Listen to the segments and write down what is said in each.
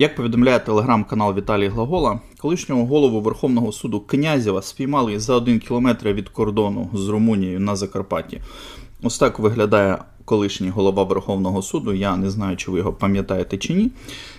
Як повідомляє телеграм-канал Віталій Глагола, колишнього голову Верховного суду Князєва спіймали за один кілометр від кордону з Румунією на Закарпатті. Ось так виглядає колишній голова Верховного суду. Я не знаю, чи ви його пам'ятаєте чи ні.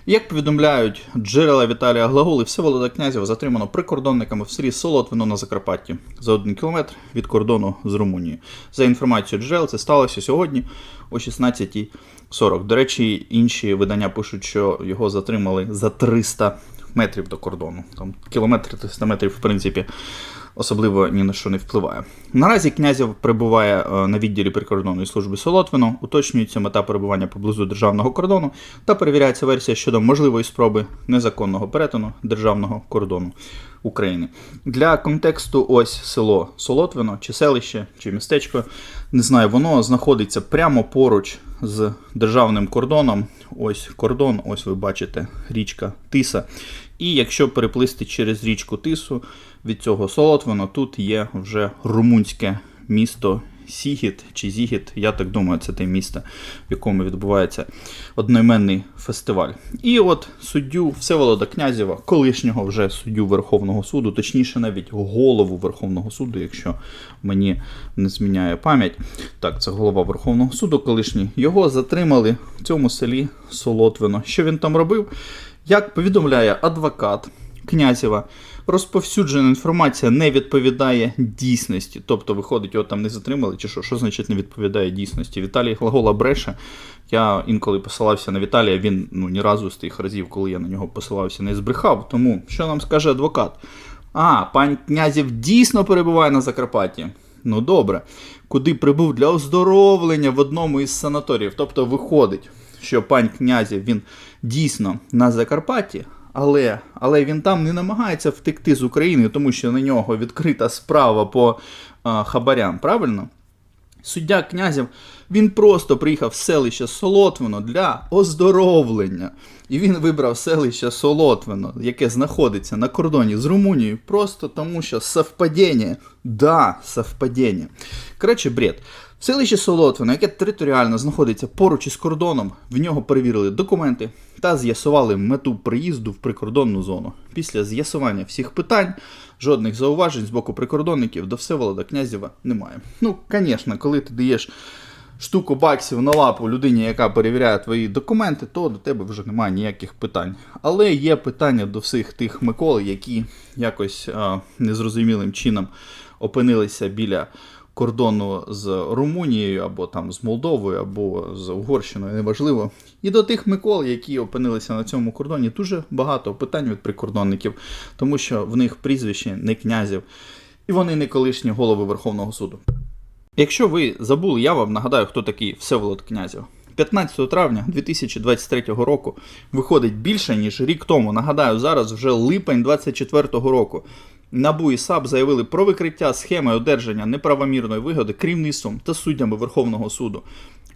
Як повідомляють джерела Віталія Глаголи, Всеволода Князєва затримано прикордонниками в селі Солотвино на Закарпатті за один кілометр від кордону з Румунією. За інформацією джерел, це сталося сьогодні о 16.40. До речі, інші видання пишуть, що його затримали за 300 метрів до кордону. Там кілометр 300 метрів, в принципі, особливо ні на що не впливає. Наразі князів перебуває е, на відділі прикордонної служби Солотвино, уточнюється мета перебування поблизу державного кордону та перевіряється версія щодо можливої спроби незаконного перетину державного кордону України. Для контексту ось село Солотвино, чи селище, чи містечко, не знаю, воно знаходиться прямо поруч з державним кордоном. Ось кордон, ось ви бачите, річка Тиса. І якщо переплисти через річку Тису від цього Солотвино, тут є вже румунське місто Сігіт чи Зігіт, я так думаю, це те місто, в якому відбувається одноіменний фестиваль. І от суддю Всеволода Князєва, колишнього вже суддю Верховного суду, точніше, навіть голову Верховного суду, якщо мені не зміняє пам'ять. Так, це голова Верховного суду, колишній. Його затримали в цьому селі Солотвино. Що він там робив? Як повідомляє адвокат Князєва, розповсюджена інформація не відповідає дійсності. Тобто, виходить, його там не затримали, чи що? Що значить не відповідає дійсності? Віталій Глагола бреше. Я інколи посилався на Віталія, він ну, ні разу з тих разів, коли я на нього посилався, не збрехав. Тому що нам скаже адвокат? А, пан Князів дійсно перебуває на Закарпатті. Ну добре, куди прибув для оздоровлення в одному із санаторіїв. Тобто виходить, що пан Князів він дійсно на Закарпатті, але, але він там не намагається втекти з України, тому що на нього відкрита справа по а, хабарям, правильно? Суддя князів він просто приїхав в селище Солотвино для оздоровлення. І він вибрав селище Солотвино, яке знаходиться на кордоні з Румунією, просто тому що совпадіння. Да, совпадіння. Коротше, бред. В селищі Солотвино, яке територіально знаходиться поруч із кордоном, в нього перевірили документи та з'ясували мету приїзду в прикордонну зону. Після з'ясування всіх питань жодних зауважень з боку прикордонників до Всеволода Князєва немає. Ну, звісно, коли ти даєш штуку баксів на лапу людині, яка перевіряє твої документи, то до тебе вже немає ніяких питань. Але є питання до всіх тих Миколи, які якось а, незрозумілим чином опинилися біля кордону з Румунією, або там з Молдовою, або з Угорщиною, неважливо. І до тих Микол, які опинилися на цьому кордоні, дуже багато питань від прикордонників, тому що в них прізвище не князів, і вони не колишні голови Верховного суду. Якщо ви забули, я вам нагадаю, хто такий Всеволод Князів. 15 травня 2023 року виходить більше, ніж рік тому. Нагадаю, зараз вже липень 2024 року. НАБУ і САП заявили про викриття схеми одержання неправомірної вигоди керівництвом та суддями Верховного суду.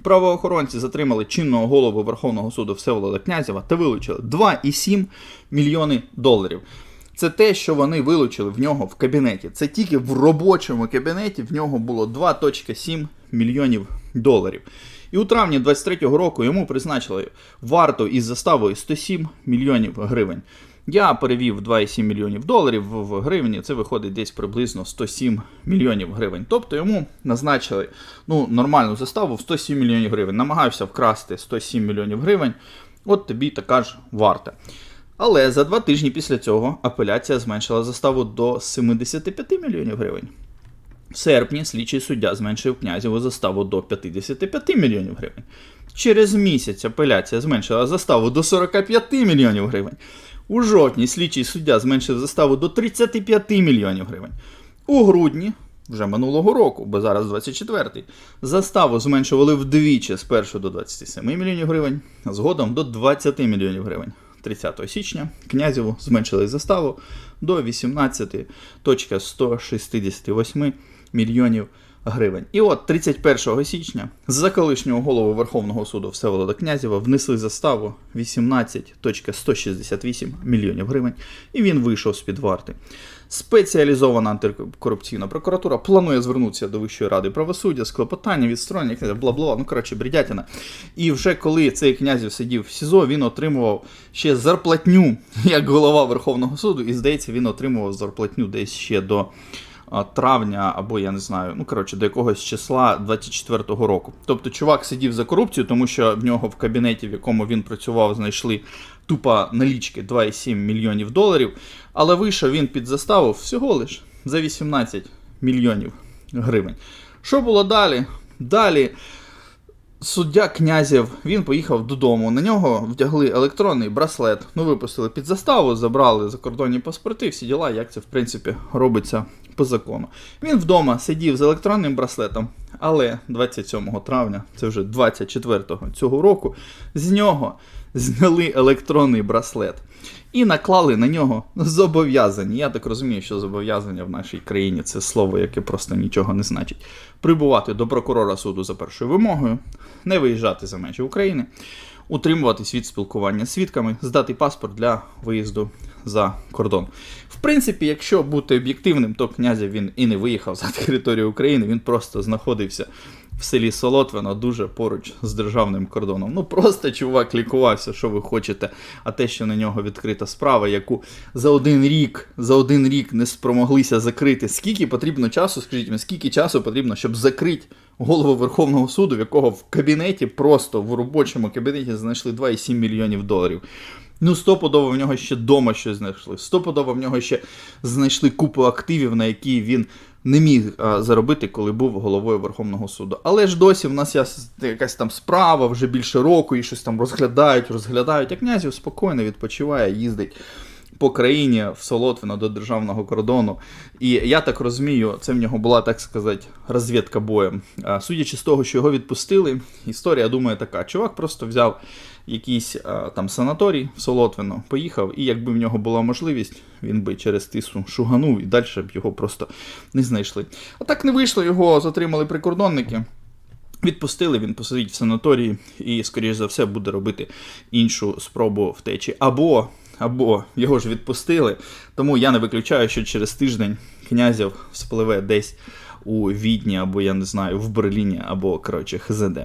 Правоохоронці затримали чинного голову Верховного суду Всеволода Князєва та вилучили 2,7 мільйони доларів. Це те, що вони вилучили в нього в кабінеті. Це тільки в робочому кабінеті в нього було 2,7 мільйонів доларів. І у травні 23-го року йому призначили варту із заставою 107 мільйонів гривень. Я перевів 2,7 мільйонів доларів в гривні, це виходить десь приблизно 107 мільйонів гривень. Тобто йому назначили ну, нормальну заставу в 107 мільйонів гривень. Намагався вкрасти 107 мільйонів гривень. От тобі така ж варта. Але за два тижні після цього апеляція зменшила заставу до 75 мільйонів гривень. В серпні слідчий суддя зменшив князєву заставу до 55 мільйонів гривень. Через місяць апеляція зменшила заставу до 45 мільйонів гривень. У жовтні слідчий суддя зменшив заставу до 35 мільйонів гривень. У грудні, вже минулого року, бо зараз 24-й, заставу зменшували вдвічі з 1 до 27 мільйонів гривень, згодом до 20 мільйонів гривень. 30 січня князєву зменшили заставу до 18.168 мільйонів гривень. І от 31 січня за колишнього голову Верховного суду Всеволода Князєва внесли заставу 18.168 мільйонів гривень, і він вийшов з-під варти. Спеціалізована антикорупційна прокуратура планує звернутися до Вищої ради правосуддя з клопотанням відсторонення князя, бла-бла, ну коротше, бредятина. І вже коли цей князів сидів в СІЗО, він отримував ще зарплатню як голова Верховного суду, і здається, він отримував зарплатню десь ще до травня, або я не знаю, ну коротше, до якогось числа 24-го року. Тобто, чувак сидів за корупцію, тому що в нього в кабінеті, в якому він працював, знайшли тупо налічки 2,7 мільйонів доларів. Але вийшов він під заставу всього лиш за 18 мільйонів гривень. Що було далі? Далі суддя князів він поїхав додому. На нього вдягли електронний браслет, ну випустили під заставу, забрали закордонні паспорти, всі діла, як це в принципі робиться по закону. Він вдома сидів з електронним браслетом, але 27 травня, це вже 24-го цього року, з нього зняли електронний браслет і наклали на нього зобов'язання. Я так розумію, що зобов'язання в нашій країні це слово, яке просто нічого не значить. Прибувати до прокурора суду за першою вимогою, не виїжджати за межі України, утримуватись від спілкування з свідками, здати паспорт для виїзду за кордон. В принципі, якщо бути об'єктивним, то князя він і не виїхав за територію України, він просто знаходився в селі Солотвино, дуже поруч з державним кордоном. Ну просто чувак лікувався, що ви хочете. А те, що на нього відкрита справа, яку за один рік, за один рік не спромоглися закрити. Скільки потрібно часу, скажіть мені, скільки часу потрібно, щоб закрити голову Верховного суду, в якого в кабінеті, просто в робочому кабінеті знайшли 2,7 мільйонів доларів. Ну, стопудово в нього ще дома щось знайшли. Стопудово в нього ще знайшли купу активів, на які він не міг а, заробити, коли був головою Верховного суду. Але ж досі в нас є якась там справа вже більше року, і щось там розглядають, розглядають. А князів спокійно відпочиває, їздить. По країні в Солотвино до державного кордону. І я так розумію, це в нього була, так сказати, розвідка боєм. Судячи з того, що його відпустили, історія, думаю, така. Чувак просто взяв якийсь там санаторій в Солотвино, поїхав, і якби в нього була можливість, він би через тису шуганув і далі б його просто не знайшли. А так не вийшло, його затримали прикордонники. Відпустили, він посидить в санаторії і, скоріш за все, буде робити іншу спробу втечі. Або, або його ж відпустили, тому я не виключаю, що через тиждень князів спливе десь у Відні, або я не знаю, в Берліні, або коротше ХЗД.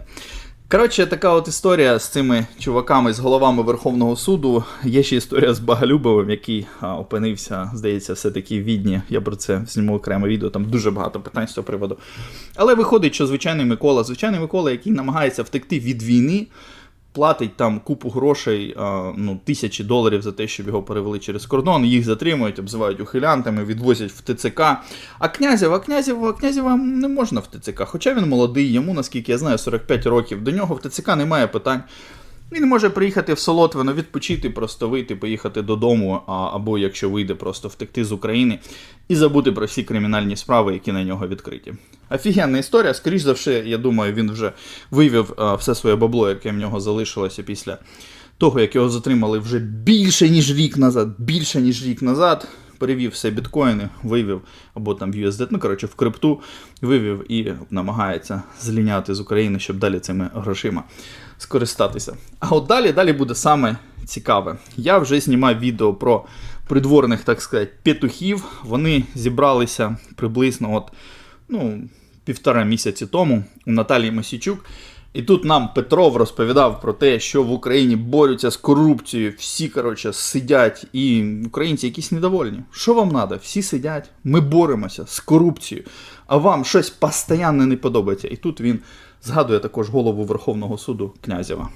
Коротше, така от історія з цими чуваками, з головами Верховного суду. Є ще історія з Багалюбовим, який а, опинився, здається, все-таки в Відні. Я про це зніму окреме відео, там дуже багато питань з цього приводу. Але виходить, що звичайний Микола, звичайний Микола, який намагається втекти від війни, платить там купу грошей, ну, тисячі доларів за те, щоб його перевели через кордон, їх затримують, обзивають ухилянтами, відвозять в ТЦК. А князєва, князєва, князєва не можна в ТЦК. Хоча він молодий, йому, наскільки я знаю, 45 років. До нього в ТЦК немає питань. Він може приїхати в Солотвино, відпочити, просто вийти, поїхати додому, або якщо вийде, просто втекти з України і забути про всі кримінальні справи, які на нього відкриті. Офігенна історія, скоріш за все, я думаю, він вже вивів все своє бабло, яке в нього залишилося після того, як його затримали вже більше, ніж рік назад. Більше, ніж рік назад. Перевів все біткоїни, вивів, або там в USD, ну коротше, в крипту вивів і намагається зліняти з України, щоб далі цими грошима скористатися. А от далі, далі буде саме цікаве. Я вже знімав відео про придворних, так сказати, петухів. Вони зібралися приблизно от, ну, півтора місяці тому у Наталії Мосічук. І тут нам Петров розповідав про те, що в Україні борються з корупцією, всі, коротше, сидять, і українці якісь недовольні. Що вам треба? Всі сидять, ми боремося з корупцією, а вам щось постійно не подобається. І тут він згадує також голову Верховного суду Князєва.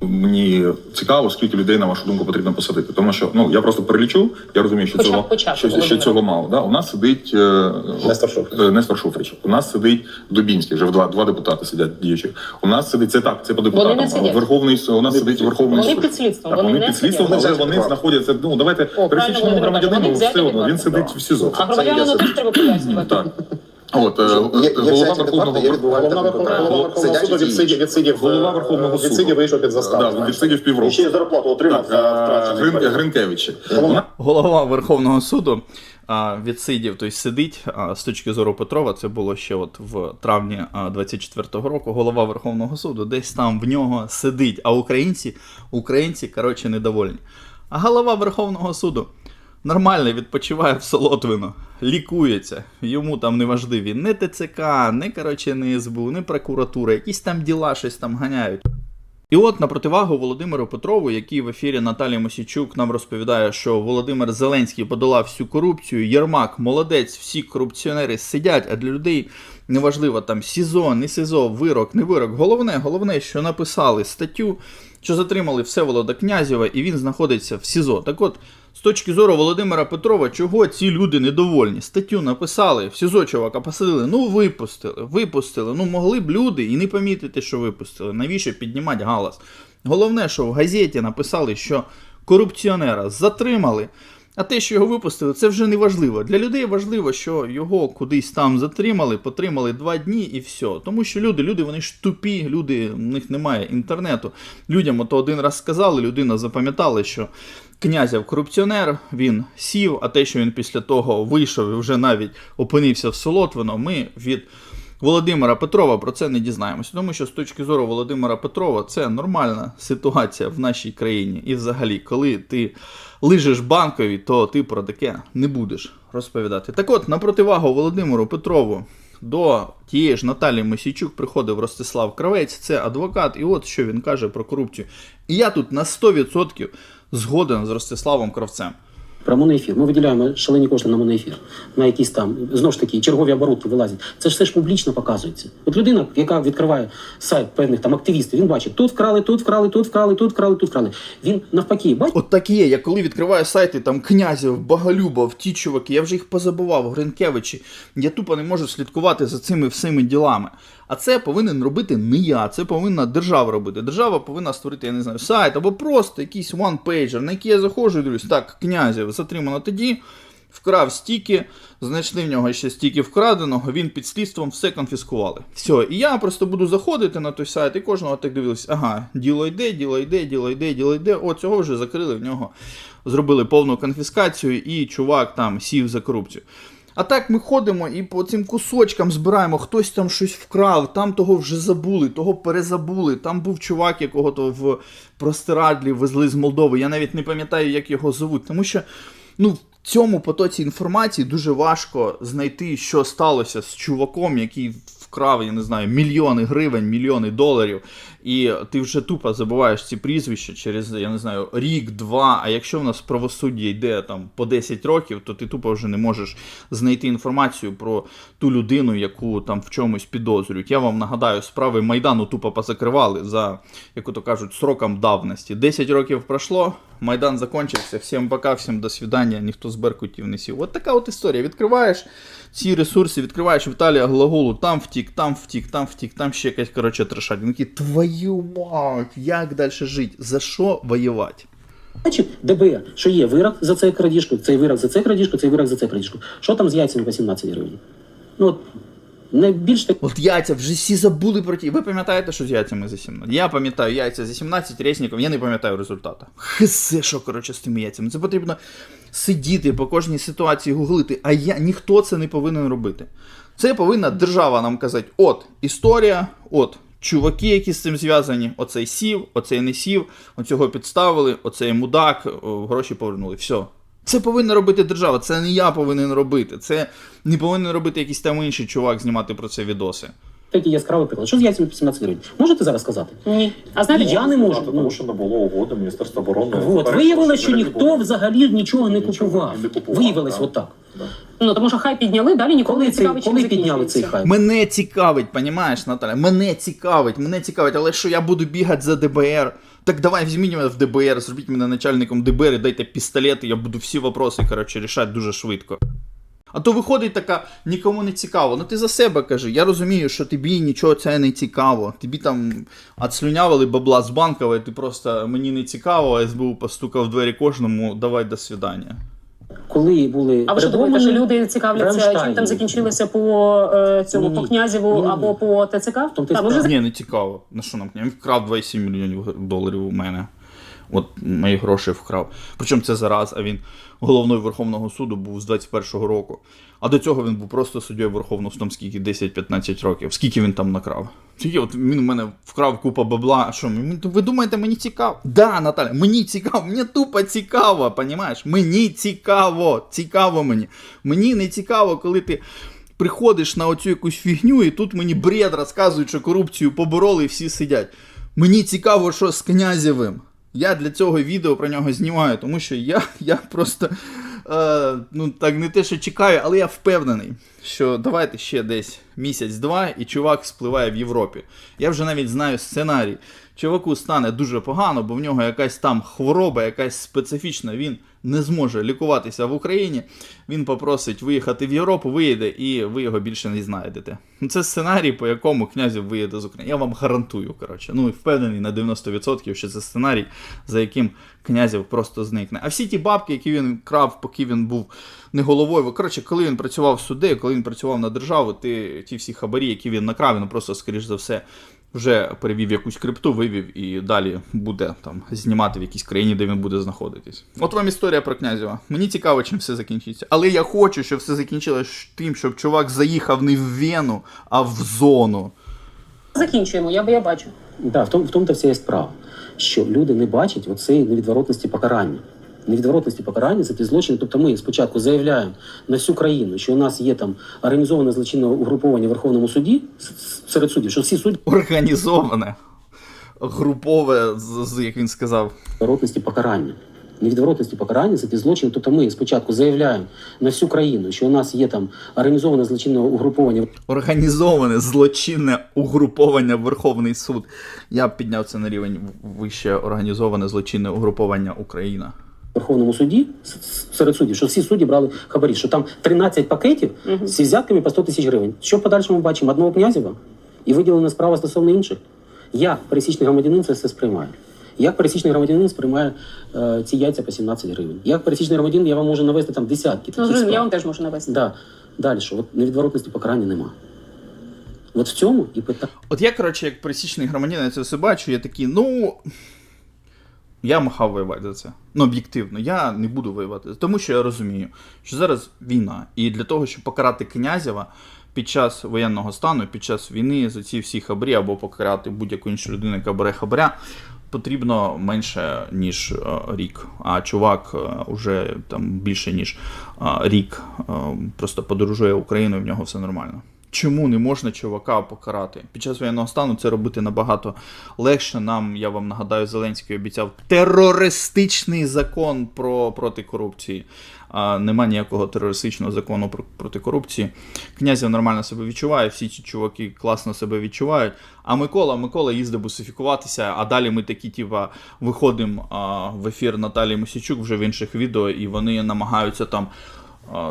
Мені цікаво, скільки людей, на вашу думку, потрібно посадити. Тому що ну я просто перелічу, я розумію, що Хоча цього почати, що, що цього мало. Да? У нас сидить е, Нестор Шуфрич. е, Нестор Шуфрич. У нас сидить Дубінський, вже в два, два депутати сидять діючих. У нас сидить це так, це по депутатам. не. Верховний у нас сидить Верховний Вони суд. під слідством, Так, вони вони не під слідством, але вони знаходяться. Ну давайте пересічному громадянину все одно. Він сидить в СІЗО. А громадянину теж треба пояснювати. От е, Є- є голова Верховного Голова. Верховного Голова Верховного суду відсидів, відсидів, Голова е, Верховного суду. відсидів вийшов під заставу. Да, відсидів півроку. І ще й зарплату отримав Так, за е, втрачений Грин. Гринкевичі. Голова- Верховного суду відсидів, тобто сидить з точки зору Петрова, це було ще от в травні 24-го року, голова Верховного суду, десь там в нього сидить, а українці, українці, коротше, недовольні. А голова Верховного суду нормально відпочиває в Солотвино, лікується. Йому там не важливі не ТЦК, не коротше, не СБУ, не прокуратура, якісь там діла щось там ганяють. І от на противагу Володимиру Петрову, який в ефірі Наталії Мосійчук нам розповідає, що Володимир Зеленський подолав всю корупцію, Єрмак, молодець, всі корупціонери сидять, а для людей неважливо там СІЗО, не СІЗО, вирок, не вирок. Головне, головне, що написали статтю, що затримали Всеволода Князєва, і він знаходиться в СІЗО. Так от, з точки зору Володимира Петрова, чого ці люди недовольні? Статтю написали, в СІЗО чувака посадили, ну випустили, випустили. Ну могли б люди і не помітити, що випустили. Навіщо піднімати галас? Головне, що в газеті написали, що корупціонера затримали. А те, що його випустили, це вже не важливо. Для людей важливо, що його кудись там затримали, потримали два дні і все. Тому що люди, люди вони ж тупі, люди, в них немає інтернету. Людям ото один раз сказали, людина запам'ятала, що князів корупціонер, він сів, а те, що він після того вийшов і вже навіть опинився в Солотвино, ми від Володимира Петрова про це не дізнаємося. Тому що з точки зору Володимира Петрова це нормальна ситуація в нашій країні. І взагалі, коли ти лижеш банкові, то ти про таке не будеш розповідати. Так от, на противагу Володимиру Петрову до тієї ж Наталії Мосійчук приходив Ростислав Кравець, це адвокат, і от що він каже про корупцію. І я тут на 100% згоден з Ростиславом Кравцем. Про моноефір. Ми виділяємо шалені кошти на моноефір, на якісь там знову ж таки чергові оборудки вилазять. Це ж все ж публічно показується. От людина, яка відкриває сайт певних там активістів, він бачить, тут вкрали, тут вкрали, тут вкрали, тут вкрали, тут вкрали. Він навпаки бачить. От так є. Я коли відкриваю сайти там Князів, Боголюбов, ті чуваки, я вже їх позабував, Гринкевичі. Я тупо не можу слідкувати за цими всіми ділами. А це повинен робити не я, це повинна держава робити. Держава повинна створити, я не знаю, сайт або просто якийсь one-pager, на який я заходжу і дивлюсь, так, князів затримано тоді. Вкрав стільки, знайшли в нього ще стільки вкраденого, він під слідством все конфіскували. Все, і я просто буду заходити на той сайт і кожного так дивлюсь, ага, діло йде, діло йде, діло йде, діло йде. О, цього вже закрили в нього, зробили повну конфіскацію, і чувак там сів за корупцію. А так ми ходимо і по цим кусочкам збираємо, хтось там щось вкрав, там того вже забули, того перезабули. Там був чувак, якого то в простирадлі везли з Молдови. Я навіть не пам'ятаю, як його зовуть, тому що ну, в цьому потоці інформації дуже важко знайти, що сталося з чуваком, який вкрав, я не знаю, мільйони гривень, мільйони доларів. І ти вже тупо забуваєш ці прізвища через, я не знаю, рік, два. А якщо в нас правосуддя йде там по 10 років, то ти тупо вже не можеш знайти інформацію про ту людину, яку там в чомусь підозрюють. Я вам нагадаю, справи Майдану тупо позакривали за, як то кажуть, сроком давності. 10 років пройшло, Майдан закончився. Всім пока, всім до свидання, ніхто з Беркутів не сів. От така от історія. Відкриваєш ці ресурси, відкриваєш Віталія Глаголу, там втік, там втік, там втік, там ще якась, коротше, трешать. Такий, твою мать, як далі жити? За що воювати? Бачить ДБР, що є вирок за цей крадіжку, цей вирок за цей крадіжку, цей вирок за цей крадіжку. Що там з яйцями по 17 гривень? Ну от найбільш так. От яйця вже всі забули про ті. Ви пам'ятаєте, що з яйцями за 17? Я пам'ятаю яйця за 17 Резніков, я не пам'ятаю результата. Хисе, що коротше з тими яйцями. Це потрібно сидіти по кожній ситуації, гуглити, а я ніхто це не повинен робити. Це повинна держава нам казати: от історія, от. Чуваки, які з цим зв'язані, оцей сів, оцей не сів, оцього підставили, оцей мудак, гроші повернули. Все. Це повинна робити держава, це не я повинен робити. Це не повинен робити якийсь там інший чувак знімати про це відоси. Такий яскравий приклад. Що з яйцями по 17 гривень? Можете зараз сказати? Ні. А знаєте, Я не можу. Сказати, Тому що не було угоди Міністерства оборони. От виявилося, що ніхто взагалі нічого не купував. не купував, Виявилось так. отак. Ну тому що хай підняли, далі ніколи Коли не цей, цікавить, чим коли підняли цей хайп? Мене цікавить, понімаєш, Наталя? Мене цікавить, мене цікавить, але що я буду бігати за ДБР? Так давай візьміть мене в ДБР, зробіть мене начальником ДБР і дайте пістолети, я буду всі вопроси, коротше, рішати дуже швидко. А то виходить така, нікому не цікаво. Ну ти за себе кажи. Я розумію, що тобі нічого це не цікаво. Тобі там отслюнявили бабла з банкова, і ти просто мені не цікаво, а СБУ постукав в двері кожному, давай до свидання. Коли були А ви що думаєте, що люди цікавляться, чим там закінчилося по е, цьому Ні. по князєву Ні-ні-ні. або по ТЦК? Там уже справа. Ні, не цікаво. На що нам? Він вкрав 2,7 мільйонів доларів у мене. От мої гроші вкрав. Причому це зараз, а він головною Верховного суду був з 21-го року. А до цього він був просто суддєю Верховного суду, там скільки 10-15 років. Скільки він там накрав? Скільки от він у мене вкрав купа бабла. Що, ви думаєте, мені цікаво? Да, Наталя, мені цікаво, мені тупо цікаво, понімаєш? Мені цікаво, цікаво мені. Мені не цікаво, коли ти приходиш на оцю якусь фігню, і тут мені бред розказують, що корупцію побороли і всі сидять. Мені цікаво, що з князєвим. Я для цього відео про нього знімаю, тому що я, я просто е, ну, так не те, що чекаю, але я впевнений, що давайте ще десь місяць-два, і чувак спливає в Європі. Я вже навіть знаю сценарій. Чуваку стане дуже погано, бо в нього якась там хвороба, якась специфічна. Він не зможе лікуватися в Україні. Він попросить виїхати в Європу, виїде, і ви його більше не знайдете. Ну, Це сценарій, по якому князів виїде з України. Я вам гарантую, коротше. Ну і впевнений на 90%, що це сценарій, за яким князів просто зникне. А всі ті бабки, які він крав, поки він був не головою. Коротше, коли він працював в суди, коли він працював на державу, ти, ті всі хабарі, які він накрав, він просто, скоріш за все, вже перевів якусь крипту, вивів і далі буде там знімати в якійсь країні, де він буде знаходитись. От вам історія про князєва. Мені цікаво, чим все закінчиться. Але я хочу, щоб все закінчилось тим, щоб чувак заїхав не в Вену, а в зону. Закінчуємо, я, я бачу. Да, в тому, в тому то вся є справа, що люди не бачать оцеї невідворотності покарання. Невідворотності покарання за ті злочини. Тобто ми спочатку заявляємо на всю країну, що у нас є там організоване злочинне угруповання в Верховному суді серед суддів, що всі судді Організоване, групове, з, як він сказав, невідворотності покарання. Невідворотності покарання за ті злочини. Тобто ми спочатку заявляємо на всю країну, що у нас є там організоване злочинне угруповання Організоване злочинне угруповання Верховний суд. Я б підняв це на рівень вище організоване злочинне угруповання Україна. Верховному суді серед суддів, що всі судді брали хабарі, що там 13 пакетів зі взятками по 100 тисяч гривень. Що в подальшому бачимо? Одного князєва і виділена справа стосовно інших. Як пересічний громадянин це все сприймає? Як пересічний громадянин сприймає е, ці яйця по 17 гривень? Як пересічний громадянин, я вам можу навести там десятки Ну, таких зрозуміло, я вам теж можу навести. Да. Далі, що от невідворотності покарання нема. От в цьому і питання. От я, коротше, як пересічний громадянин, я це все бачу, я такий, ну. Я махав воювати за це. Ну, об'єктивно, я не буду воювати. Тому що я розумію, що зараз війна. І для того, щоб покарати князєва під час воєнного стану, під час війни за ці всі хабарі або покарати будь-яку іншу людину, яка бере хабаря, потрібно менше, ніж е, рік. А чувак е, уже там більше, ніж е, рік просто подорожує Україною, в нього все нормально. Чому не можна чувака покарати? Під час воєнного стану це робити набагато легше. Нам, я вам нагадаю, Зеленський обіцяв терористичний закон про проти корупції. А нема ніякого терористичного закону про, проти корупції. Князів нормально себе відчуває, всі ці чуваки класно себе відчувають. А Микола, Микола їздить бусифікуватися, а далі ми такі, типа, виходимо в ефір Наталії Мосічук вже в інших відео, і вони намагаються там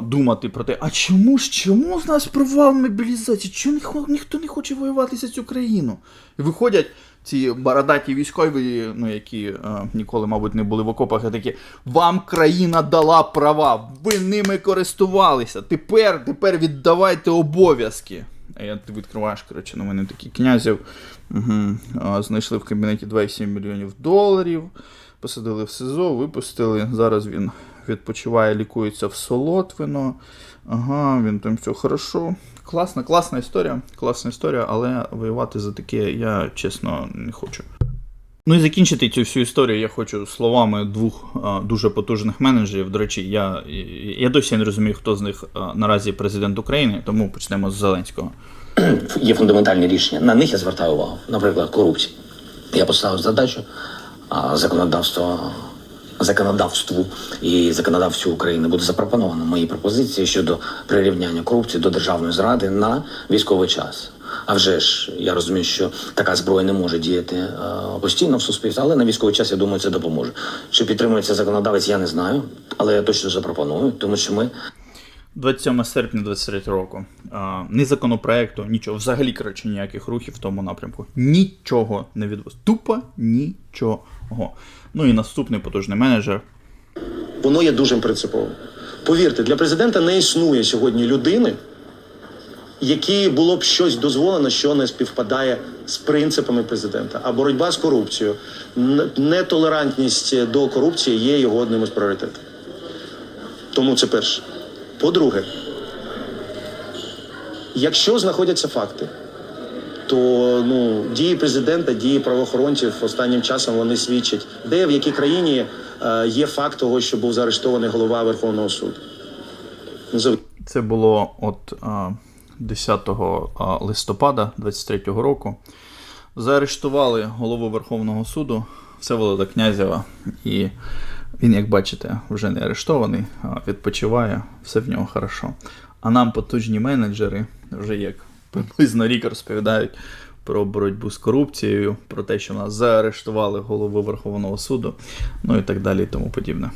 думати про те, а чому ж чому з нас провал мобілізації? Чому ніхто, не хоче воювати за цю країну? І виходять ці бородаті військові, ну які а, ніколи, мабуть, не були в окопах, і такі вам країна дала права, ви ними користувалися. Тепер, тепер віддавайте обов'язки. А я ти відкриваєш, коротше, на такий князів. Угу. Знайшли в кабінеті 2,7 мільйонів доларів. Посадили в СИЗО, випустили. Зараз він відпочиває, лікується в Солотвино. Ага, він там все хорошо. Класна, класна історія. Класна історія, але воювати за таке я чесно не хочу. Ну і закінчити цю всю історію я хочу словами двох а, дуже потужних менеджерів. До речі, я, я досі не розумію, хто з них а, наразі президент України, тому почнемо з Зеленського. є фундаментальні рішення. На них я звертаю увагу. Наприклад, корупція. Я поставив задачу а, законодавство. Законодавству і законодавцю України буде запропоновано мої пропозиції щодо прирівняння корупції до державної зради на військовий час. А вже ж я розумію, що така зброя не може діяти е, постійно в суспільстві, але на військовий час я думаю, це допоможе. Чи підтримується законодавець, я не знаю, але я точно запропоную, тому що ми 27 серпня 23 року. А, ні законопроекту, нічого. Взагалі, коротше, ніяких рухів в тому напрямку. Нічого не відбулося. Тупо нічого. Ну і наступний потужний менеджер. Воно є дуже принциповим. Повірте, для президента не існує сьогодні людини, які було б щось дозволено, що не співпадає з принципами президента. А боротьба з корупцією, нетолерантність до корупції є його одним із пріоритетів. Тому це перше. По-друге, якщо знаходяться факти, то ну, дії президента, дії правоохоронців останнім часом вони свідчать, де в якій країні е, є факт того, що був заарештований голова Верховного суду. Це було от 10 листопада 23-го року. Заарештували голову Верховного суду Всеволода Князєва. І він, як бачите, вже не арештований, відпочиває, все в нього хорошо. А нам потужні менеджери вже як приблизно рік розповідають про боротьбу з корупцією, про те, що нас заарештували голову Верховного суду, ну і так далі, і тому подібне.